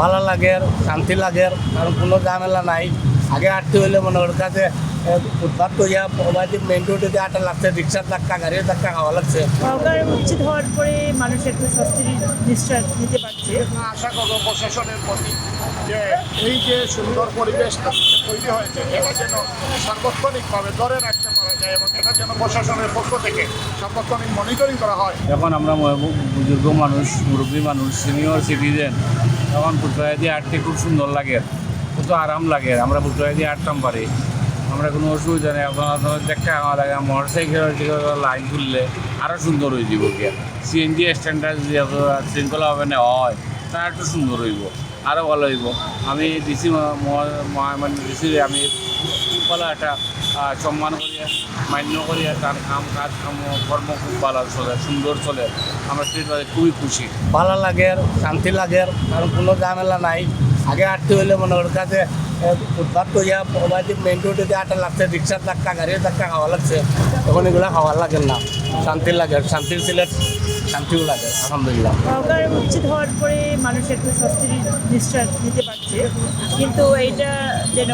ভালো লাগে শান্তি লাগে কারণ কোনো ঝামেলা নাই। আগে হাঁটতে হইলে মনে ওর কাছে ফুটপাথ তো ইয়া মেন রোডে আটা লাগছে রিক্সার ধাক্কা গাড়ির ধাক্কা খাওয়া লাগছে। সরকার উচ্ছেদ হওয়ার পরে মানুষ একটু স্বস্তির নিঃশ্বাস নিতে পারছে আশা করব প্রশাসনের প্রতি যে এই যে সুন্দর পরিবেশ তৈরি হয়েছে এটা যেন সার্বক্ষণিকভাবে ধরে এটা করা হয়। এখন আমরা বুজুর্গ মানুষ, মুরব্বী মানুষ সিনিয়র সিটিজেন তখন পুটুয়া দিয়ে হাঁটতে খুব সুন্দর লাগে কত আরাম লাগে, আমরা পুটুয়া দিয়ে হাঁটতাম পারি। আমরা কোনো অসুবিধা নেই, আপনার দেখা আমার লাগে মোটর সাইকেল লাইন খুললে আরও সুন্দর হয়ে যাব গিয়া। সিএনজি স্ট্যান্ডার্ড আপনার শৃঙ্খলাভাবে নেওয়া হয়, তা একটু সুন্দর হইব। আরও ভালো হইব। আমি ডিসি মানে ডিসি আমি ভালো একটা সম্মান করিয়া, মান্য করিয়া তার কাম, কাজ, কাম, কর্ম খুব ভালো চলে, সুন্দর চলে। আমরা স্টেটবাদে খুবই খুশি। ভালো লাগে শান্তি লাগে কারণ কোনো ঝামেলা নাই। আগে হাঁটতে হইলে মনে ওর কাছে ফুটপাথ ওবাদি মেন রোডে আটা লাগছে রিক্সার ধাক্কা, গাড়ির ধাক্কা খাওয়া লাগছে। তখন এগুলো খাওয়ার লাগে না। শান্তি লাগে শান্তির সিলেট শান্তিও লাগে আলহামদুলিল্লাহ। সরকার উচ্ছেদ হওয়ার পরে মানুষ একটু স্বস্তির নিঃশ্বাস নিতে পারছে। কিন্তু এইটা যেন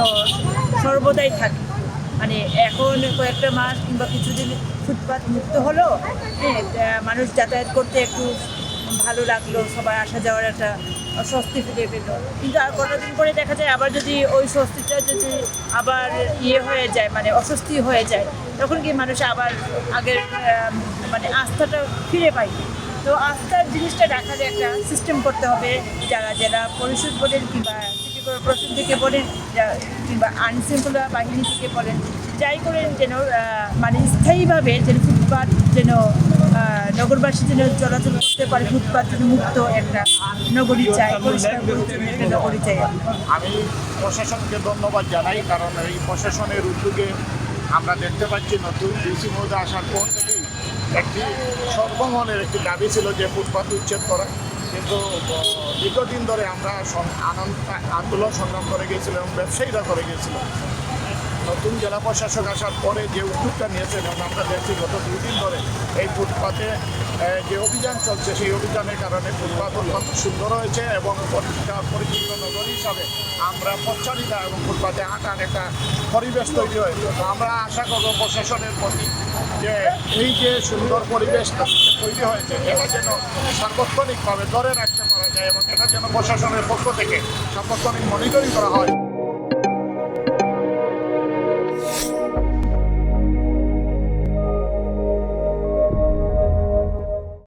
সর্বদাই থাকে। মানে এখন কয়েকটা মাস কিংবা কিছুদিন ফুটপাত মুক্ত হলো হ্যাঁ মানুষ যাতায়াত করতে একটু ভালো লাগল সবাই আসা যাওয়ার একটা স্বস্তি ফিরে পেল। কিন্তু আর কটা দিন পরে দেখা যায় আবার যদি ওই স্বস্তিটা যদি আবার ইয়ে হয়ে যায় মানে অস্বস্তি হয়ে যায়, তখন কি মানুষ আবার আগের মানে আস্থাটা ফিরে পায়? তো আস্থার জিনিসটা রাখার একটা সিস্টেম করতে হবে, যারা জেলা পরিষদ বলেন কিংবা সিটি কর্পোরেশন থেকে বলেন কিংবা আইনশৃঙ্খলা বাহিনী থেকে বলেন, যাই করেন যেন মানে স্থায়ীভাবে যেন ফুটপাত যেন নগরবাসী চলাচল করতে পারে, ফুটপাত যেন মুক্ত একটা নগরী চাই একটা নগরী চাই। আমি প্রশাসনকে ধন্যবাদ জানাই, কারণ এই প্রশাসনের উদ্যোগে আমরা দেখতে পাচ্ছি নতুন ডিসি মহোদয় আসার পর থেকেই একটি সর্বমনের একটি দাবি ছিল যে ফুটপাত উচ্ছেদ করা। কিন্তু দীর্ঘদিন ধরে আমরা আনন্দ আন্দোলন সংগ্রাম করে গিয়েছিলাম এবং ব্যবসায়ীরা করে গিয়েছিল নতুন জেলা প্রশাসক আসার পরে যে উদ্যোগটা নিয়েছেন এবং আমরা দেখছি গত দুই দিন ধরে এই ফুটপাতে যে অভিযান চলছে, সেই অভিযানের কারণে ফুটপাত অত্যন্ত সুন্দর হয়েছে এবং পরিষ্কার পরিচ্ছন্ন নগর হিসাবে আমরা পচ্চারিতা এবং ফুটপাতে হাঁটার একটা পরিবেশ তৈরি হয়েছে। তো আমরা আশা করব প্রশাসনের প্রতি যে এই যে সুন্দর পরিবেশ তৈরি হয়েছে, এটা যেন সার্বক্ষণিকভাবে ধরে রাখতে পারা যায় এবং এটা যেন প্রশাসনের পক্ষ থেকে সার্বক্ষণিক মনিটরিং করা হয়।